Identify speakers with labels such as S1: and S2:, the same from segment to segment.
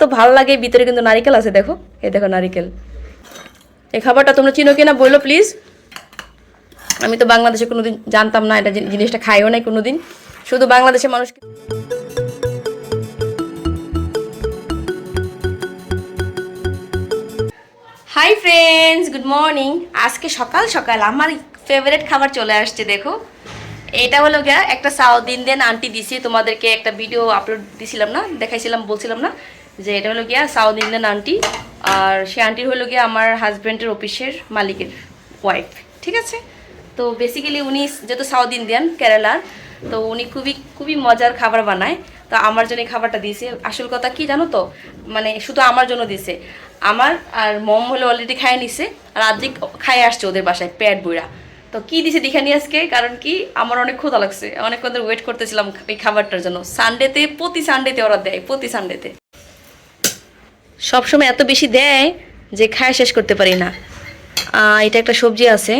S1: এত ভালো লাগে, ভিতরে কিন্তু নারিকেল আছে, দেখো। এই দেখো নারিকেল। এই খাবারটা তোমরা চিনো কিনা বলল প্লিজ আমি তো বাংলাদেশে কোনোদিন জানতাম না, এটা জিনিসটা খাইও নাই কোনোদিন। শুধু বাংলাদেশের মানুষ হাই ফ্রেন্ডস গুড মর্নিং আজকে সকাল সকাল আমার ফেভারিট খাবার চলে আসছে, দেখো। এটা হলো গিয়া একটা সাউথ ইন্ডিয়ান আন্টি দিছি, তোমাদেরকে একটা ভিডিও আপলোড দিছিলাম না, দেখাইছিলাম, বলছিলাম না। যে এটা হলো গিয়া সাউথ ইন্ডিয়ান আন্টি আর সে আন্টির হলো গিয়া আমার হাজব্যান্ডের অফিসের মালিকের ওয়াইফ ঠিক আছে? তো বেসিক্যালি উনি যেহেতু সাউথ ইন্ডিয়ান কেরালার তো উনি খুবই খুবই মজার খাবার বানায়। তো আমার জন্য খাবারটা দিয়েছে। আসল কথা কি জানো তো? মানে শুধু আমার জন্য দিছে আমার আর মম হলো অলরেডি খাইয়ে নিছে। আর আর্ধেক খাইয়ে আসছে ওদের বাসায়, পেট বইরা তো কি দিছে দেখে নিয়ে আজকে? কারণ কি, আমার অনেক ক্ষুধা লাগছে। অনেক ধরে ওয়েট করতেছিলাম এই খাবারটার জন্য। সানডেতে প্রতি সানডেতে ওরা দেয়, প্রতি সানডেতে সবসময় এত বেশি দেয় যে খায় শেষ করতে পারি না। এটা একটা সবজি আছে।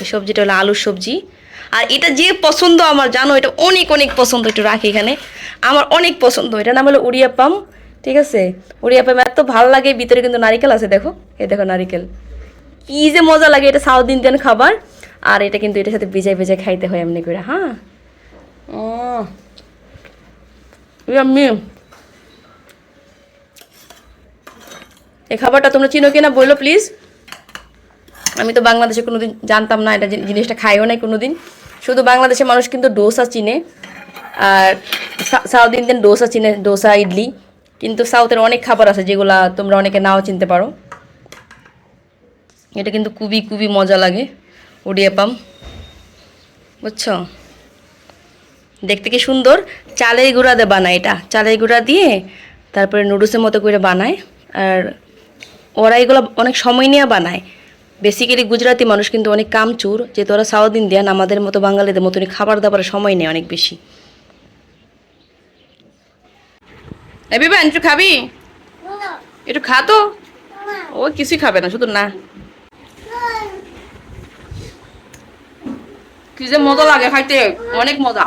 S1: এই সবজিটা হলো আলুর সবজি। আর এটা যে পছন্দ আমার, জানো, এটা অনেক অনেক পছন্দ, একটু রাখি এখানে। আমার অনেক পছন্দ। এটা নাম হলো উড়িয়াপাম ঠিক আছে? উড়িয়াপাম এত ভালো লাগে, ভিতরে কিন্তু নারিকেল আছে, দেখো। এই দেখো নারিকেল। কি যে মজা লাগে এটা সাউথ ইন্ডিয়ান খাবার। আর এটা কিন্তু এটার সাথে ভিজাই ভিজাই খাইতে হয় এমনি করে হ্যাঁ? ও ইয়াম্মি। এই খাবারটা তোমরা চিনো কিনা বলল প্লিজ আমি তো বাংলাদেশে কোনোদিন জানতাম না, এটা জিনিসটা খাইও নাই কোনোদিন। শুধু বাংলাদেশের মানুষ কিন্তু ডোসা চিনে, আর সাউথ ইন্ডিয়ান ডোসা চিনে, ডোসা, ইডলি। কিন্তু সাউথের অনেক খাবার আছে যেগুলা তোমরা অনেকে নাও চিনতে পারো। এটা কিন্তু খুবই খুবই মজা লাগে উড়িয়াপাম বুঝছ? দেখতে কি সুন্দর? চালের গুঁড়া দিয়ে বানায় এটা। চালের গুঁড়া দিয়ে তারপরে নুডলসের মতো করে বানায়, আর ওরা এগুলো অনেক সময় নিয়ে বানায়। বেসিক্যালি গুজরাটি মানুষ কিন্তু অনেক কামচুর যেহেতু ওরা সাউথ ইন্ডিয়ান আমাদের মতো বাঙালিদের মতনই খাবার দাবারের সময় নেয় অনেক বেশি। একটু খাবি? একটু খা তো। ও কিছুই খাবে না, শুধু না। কি যে মজা লাগে খাইতে, অনেক মজা।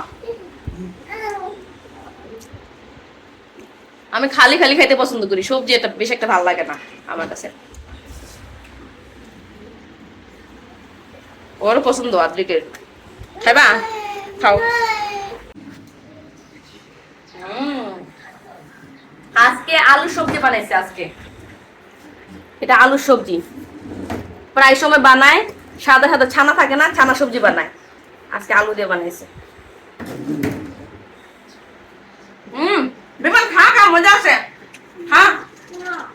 S1: আমি খালি খালি খাইতে পছন্দ করি, সবজি এটা বেশ একটা ভালো লাগে না আমার কাছে। ওর পছন্দ, আদ্রিকের। খাইবা? খাও। আজকে আলু সবজি বানাইছে, আজকে। এটা আলুর সবজি। প্রায় সময় বানায়, সাদা সাদা ছানা থাকে না, ছানা সবজি বানায়। আজকে আলু দিয়ে বানাইছে হুম বিমান খা খা মজা আছে? খা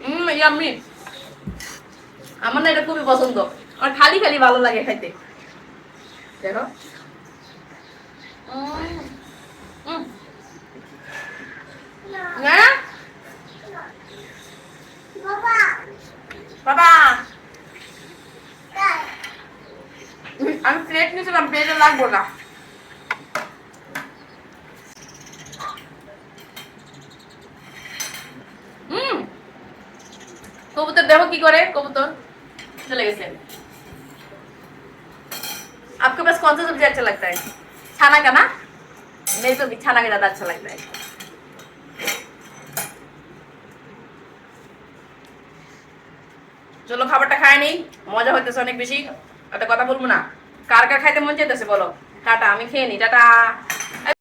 S1: হুম ইয়াম্মি। আমার না এটা খুবই পছন্দ। আমার খালি খালি ভালো লাগে খাইতে। দেখো। হ্যাঁ? বাবা। আমি প্লেট নিয়েছিলাম প্লেটে লাগবো না হুম কবুতর দেখো কি করে কবুতর चले गए आपके पास कौन सा सब्जी अच्छा लगता है छाना का ना मेरे को भी छाना का ज्यादा अच्छा लगता है চলো খাবারটা খায় নেই মজা হইতেছে অনেক বেশি একটা কথা বলবো না কার কার খাইতে মন চাইতেছে বলো টাটা আমি খেয়ে নি টাটা